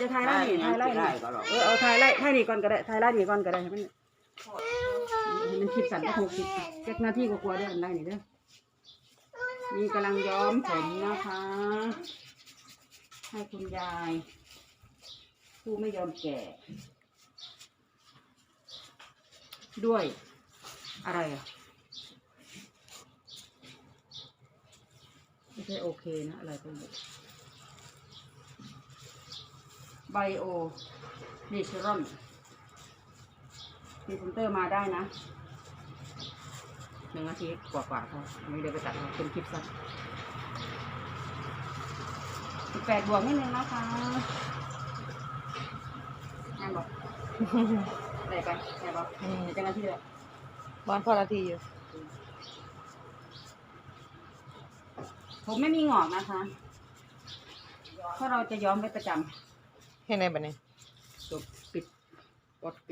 จะถ่ายไล่นี่ถ่ายไล่ได้นี่ก็หรอกเออเอาถ่ายไล่ถ่ายนี่ก่อนก็ได้ถ่ายไล่นี่ก่อนก็ได้ให้มันให้มันคลิปสั่นก็หกสิบเจ็ดนาทีก็กลัวาๆเด้ออันไล่นี่เด้อนี่กำลังย้อมผมนะคะ ให้คุณยาย ผู้ไม่ยอมแก่ ด้วยอะไรอะไม่ใช่โอเคนะ อะไรก็ไม่รู้ ไบโอเนเชอรัลพรีเซนเตอร์มาได้นะหนึ่งนาทีกว่าๆเขาไม่ได้ไปตัดเอาเป็นคลิปสั้นสิบแปดบวกนิดนึงนะคะงานบอกได้ไปได้บอกอืมเจ้าหน้าที่เลยบ้านพ่อนาทีอยู่ ผมไม่มีหงอกนะคะ เพราะเราจะย้อมไว้ประจเห็นไหนบัดนี้ำ จบปิดกดปิด